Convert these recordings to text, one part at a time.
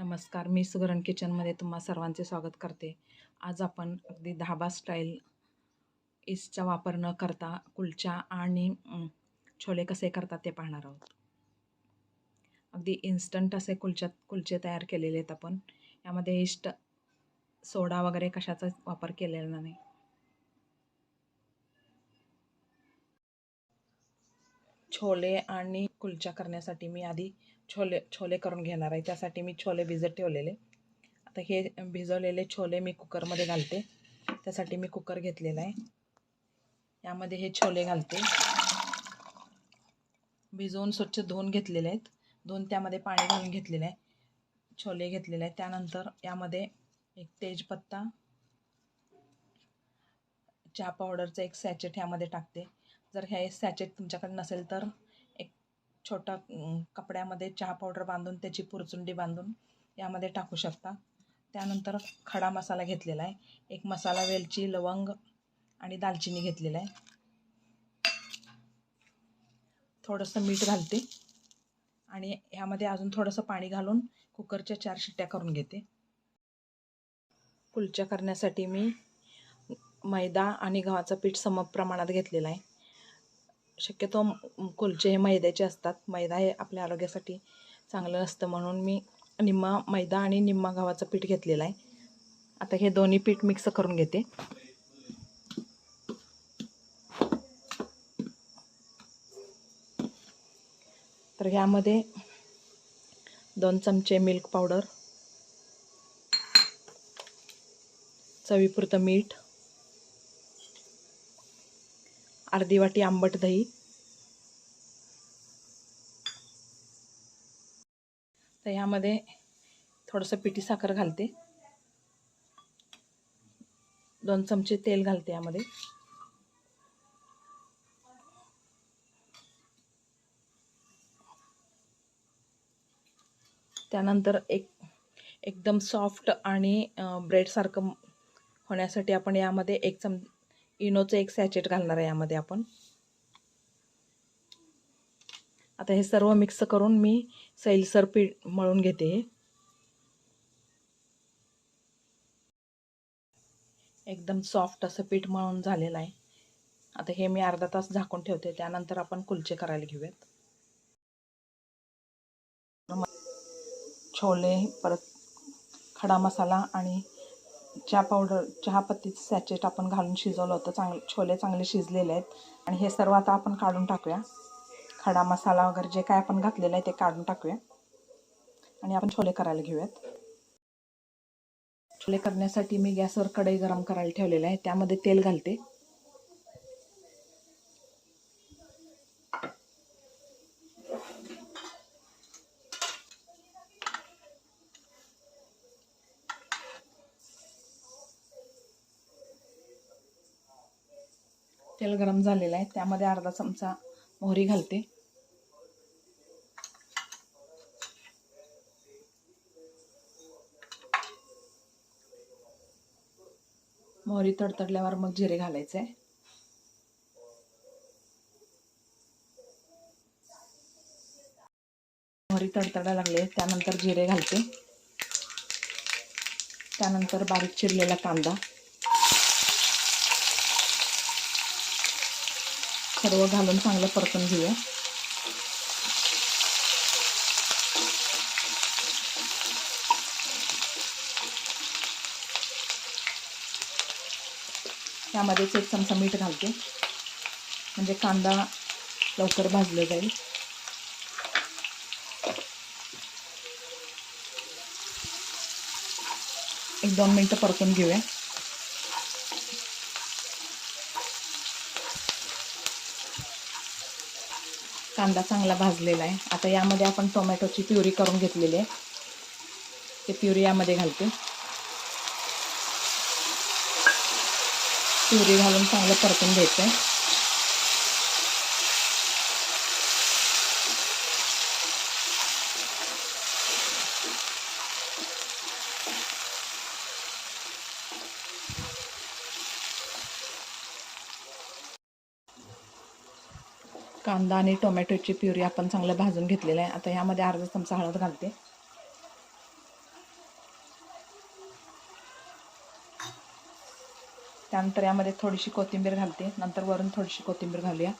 नमस्कार मी सुगरण किचनमध्ये तुम्हा सर्वांचे स्वागत करते. आज आपण अगदी धाबा स्टाईल ईस्टचा वापर न करता कुलचा आणि छोले कसे करतात ते पाहणार आहोत. अगदी इन्स्टंट असे कुलच्या कुलचे तयार केलेले आहेत आपण. यामध्ये इस्ट सोडा वगैरे कशाचा वापर केलेला नाही. छोले आणि कुलचा करण्यासाठी मी आधी छोले छोले करून घेणार आहे. त्यासाठी मी छोले भिजत ठेवलेले. आता हे भिजवलेले छोले मी कुकरमध्ये घालते. त्यासाठी मी कुकर घेतलेला आहे. यामध्ये हे छोले घालते. भिजवून स्वच्छ धुवून घेतलेले आहेत. धुवून त्यामध्ये पाणी घालून घेतलेलं आहे. छोले घेतलेले आहेत. त्यानंतर यामध्ये एक तेजपत्ता चहा पावडरचं एक सॅचेट ह्यामध्ये टाकते. जर हे सॅचेट तुमच्याकडे नसेल तर छोटा कपड्यामध्ये चहा पावडर बांधून त्याची पुरचुंडी बांधून यामध्ये टाकू शकता. त्यानंतर खडा मसाला घेतलेला आहे. एक मसाला वेलची लवंग आणि दालचिनी घेतलेला आहे. थोडंसं मीठ घालते आणि ह्यामध्ये अजून थोडंसं पाणी घालून कुकरच्या चार शिट्ट्या करून घेते. कुलच्या करण्यासाठी मी मैदा आणि गव्हाचं पीठ सम प्रमाणात घेतलेलं आहे. शक्यतो कुलचे हे मैद्याचे असतात. मैदा हे आपल्या आरोग्यासाठी चांगलं नसतं म्हणून मी निम्मा मैदा आणि निम्मा गव्हाचं पीठ घेतलेलं आहे. आता हे दोन्ही पीठ मिक्स करून घेते. तर ह्यामध्ये दोन चमचे मिल्क पावडर चवीपुरतं मीठ अर्धी वाटी आंबट दही. तर ह्यामध्ये थोडंसं पिठी साखर घालते. दोन चमचे तेल घालते यामध्ये. त्यानंतर एक एकदम सॉफ्ट आणि ब्रेडसारखं होण्यासाठी आपण यामध्ये एक चम इनोचं एक सॅचेट घालणार आहे यामध्ये आपण. आता हे सर्व मिक्स करून मी सैलसर पीठ मळून घेते. एकदम सॉफ्ट असं पीठ मळून झालेलं आहे. आता हे मी अर्धा तास झाकून ठेवते त्यानंतर आपण कुलचे करायला घेऊयात. छोले परत खडा मसाला आणि चहा पावडर चहापत्तीचं सॅचेट आपण घालून शिजवलं होतं. चांगले छोले चांगले शिजलेले आहेत. आणि हे सर्व आता आपण काढून टाकूया. खडा मसाला वगैरे जे काय आपण घातलेलं आहे ते काढून टाकूया. आणि आपण छोले करायला घेऊयात. छोले करण्यासाठी मी गॅसवर कढई गरम करायला ठेवलेलं आहे. त्यामध्ये तेल घालते. तेल गरम झालेलं आहे. त्यामध्ये अर्धा चमचा मोहरी घालते. मोहरी तडतडल्यावर मग जिरे घालायचे. मोहरी तडतडायला लागले त्यानंतर जिरे घालते. त्यानंतर बारीक चिरलेला कांदा. सर्व घालून चांगलं परतून घेऊया. त्यामध्येच एक चमचा मीठ घालते. म्हणजे कांदा लवकर भाजला जाईल. एक दोन मिनटं परतून घेऊया. कांदा चांगला भाजलेला आहे. आता यामध्ये आपण टोमॅटोची प्युरी करून घेतलेली आहे. ते प्युरी यामध्ये घालते. प्युरी घालून चांगलं परतून घ्यायचं आहे कांदा आणि टोमॅटोची प्युरी आपण चांगलं भाजून घेतलेलं आहे. आता ह्यामध्ये अर्धा चमचा हळद घालते. त्यानंतर यामध्ये थोडीशी कोथिंबीर घालते. नंतर वरून थोडीशी कोथिंबीर घालूया.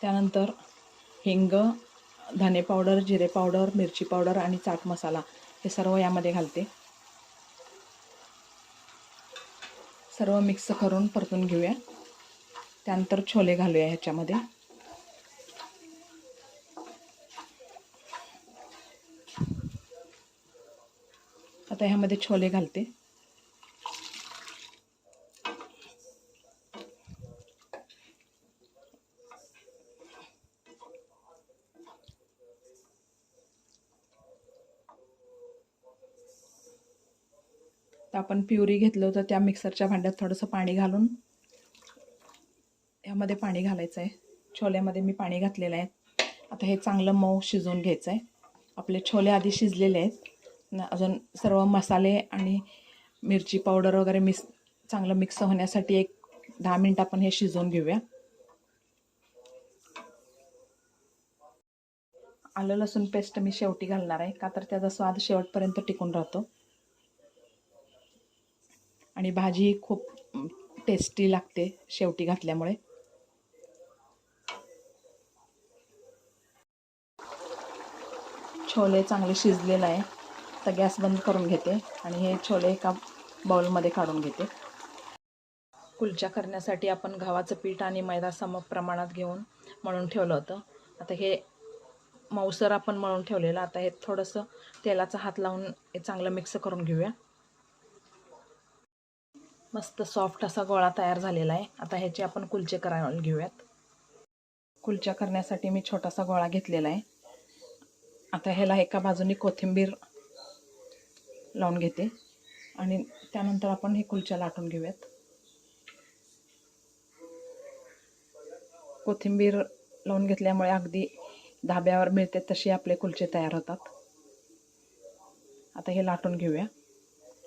त्यानंतर हिंग धने पावडर जिरे पावडर मिरची पावडर आणि चाट मसाला हे सर्व यामध्ये घालते. सर्व मिक्स करून परतून घेऊया. त्यानंतर छोले घालूया ह्याच्यामध्ये. आता ह्यामध्ये छोले घालते. तर आपण प्युरी घेतलं होतं त्या मिक्सरच्या भांड्यात थोडंसं पाणी घालून. ह्यामध्ये पाणी घालायचं आहे छोल्यामध्ये मी पाणी घातलेलं आहे. आता हे चांगलं मऊ शिजवून घ्यायचं आहे आपले छोले आधी शिजलेले आहेत. न अजून सर्व मसाले आणि मिरची पावडर वगैरे मिक्स चांगलं मिक्स होण्यासाठी एक दहा मिनटं आपण हे शिजवून घेऊया. आलं लसूण पेस्ट मी शेवटी घालणार आहे. का तर त्याचा स्वाद शेवटपर्यंत टिकून राहतो. आणि भाजी खूप टेस्टी लागते शेवटी घातल्यामुळे. छोले चांगले शिजलेलं आहे. तर गॅस बंद करून घेते आणि हे छोले एका बाउलमध्ये काढून घेते. कुलच्या करण्यासाठी आपण गव्हाचं पीठ आणि मैदा सम प्रमाणात घेऊन मळून ठेवलं होतं. आता हे मऊसर आपण मळून ठेवलेलं. आता हे थोडंसं तेलाचा हात लावून हे चांगलं मिक्स करून घेऊया. मस्त सॉफ्ट असा गोळा तयार झालेला आहे. आता ह्याचे आपण कुलचे करायला घेऊयात. कुलच्या करण्यासाठी मी छोटासा गोळा घेतलेला आहे. आता ह्याला एका बाजूने कोथिंबीर लावून घेते. आणि त्यानंतर आपण हे कुलच्या लाटून घेऊयात. कोथिंबीर लावून घेतल्यामुळे अगदी धाब्यावर मिळते तशी आपले कुलचे तयार होतात. आता हे लाटून घेऊया.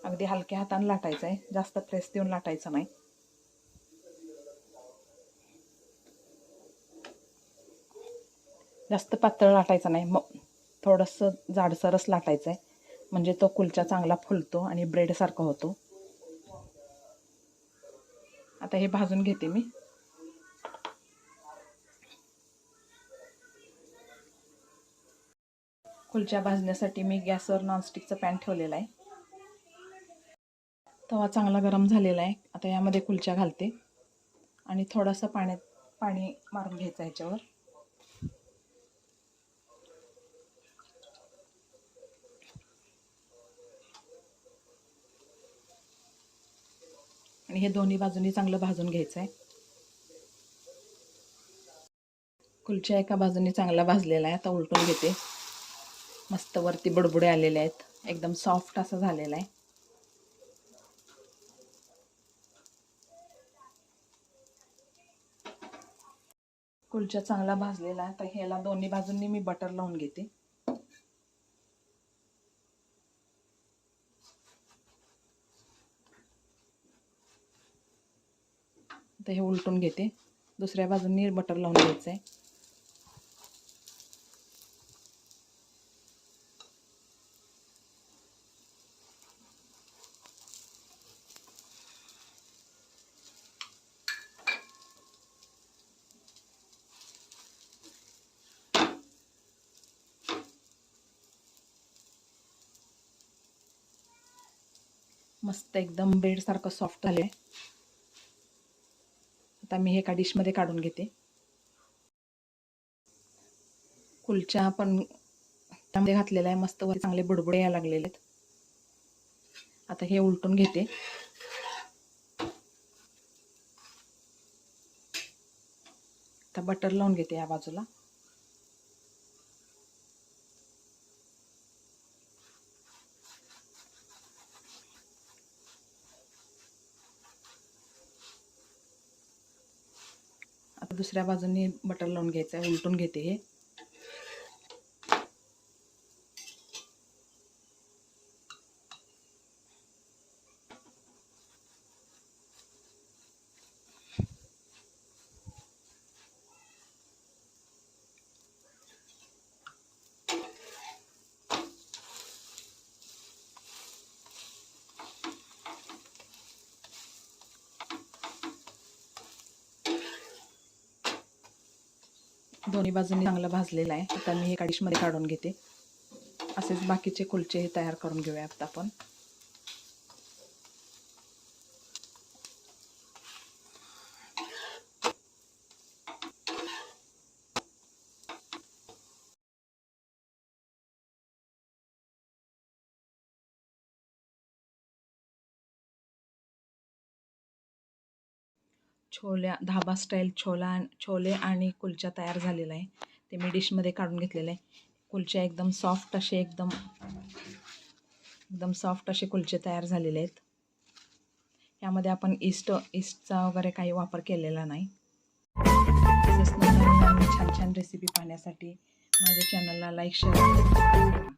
अगदी हलक्या हाताने लाटायचं आहे जास्त प्रेस देऊन लाटायचं नाही. जास्त पातळ लाटायचं नाही. मग थोडंसं जाडसरच लाटायचं आहे म्हणजे तो कुलचा चांगला फुलतो आणि ब्रेडसारखा होतो. आता हे भाजून घेते मी. कुलच्या भाजण्यासाठी मी गॅसवर नॉनस्टिकचं पॅन ठेवलेलं आहे. तवा चांगला गरम झालेला आहे. आता यामध्ये कुलच्या घालते. आणि थोडंसं पाण्यात पाणी मारून घ्यायचं ह्याच्यावर. आणि हे दोन्ही बाजूनी चांगलं भाजून घ्यायचं आहे. कुलच्या एका बाजूनी चांगला भाजलेला आहे. आता उलटून घेते. मस्त वरती बुडबुडे आलेले आहेत. एकदम सॉफ्ट असं झालेलं आहे. कुलचा चांगला भाजलेला आहे तर ह्याला दोन्ही बाजूंनी मी बटर लावून घेते. तर हे उलटून घेते. दुसऱ्या बाजूंनी बटर लावून घ्यायचं आहे मस्त एकदम बेडसारखं सॉफ्ट झालं आहे आता मी हे एका डिशमध्ये काढून घेते. कुलच्या पण त्यामध्ये घातलेला आहे मस्त वर चांगले बुडबुडे यायला लागलेले आहेत. आता हे उलटून घेते. आता बटर लावून घेते या बाजूला. दुसऱ्या बाजूनी बटर लावून घ्यायचं आहे उलटून घेते हे. दोन्ही बाजूंनी चांगलं भाजलेलं आहे. आता मी हे डिशमध्ये काढून घेते. असेच बाकीचे कुलचे तयार करून घेऊया आता आपण. छोल्या धाबा स्टाईल छोला छोले आणि कुलचा तयार झालेला आहे. ते मी डिशमध्ये काढून घेतलेलं आहे. कुलच्या एकदम सॉफ्ट असे एकदम एकदम सॉफ्ट असे कुलचे तयार झालेले आहेत. यामध्ये आपण इस्ट इस्टचा वगैरे काही वापर केलेला नाही. छान छान रेसिपी पाहण्यासाठी माझ्या चॅनलला लाईक शेअर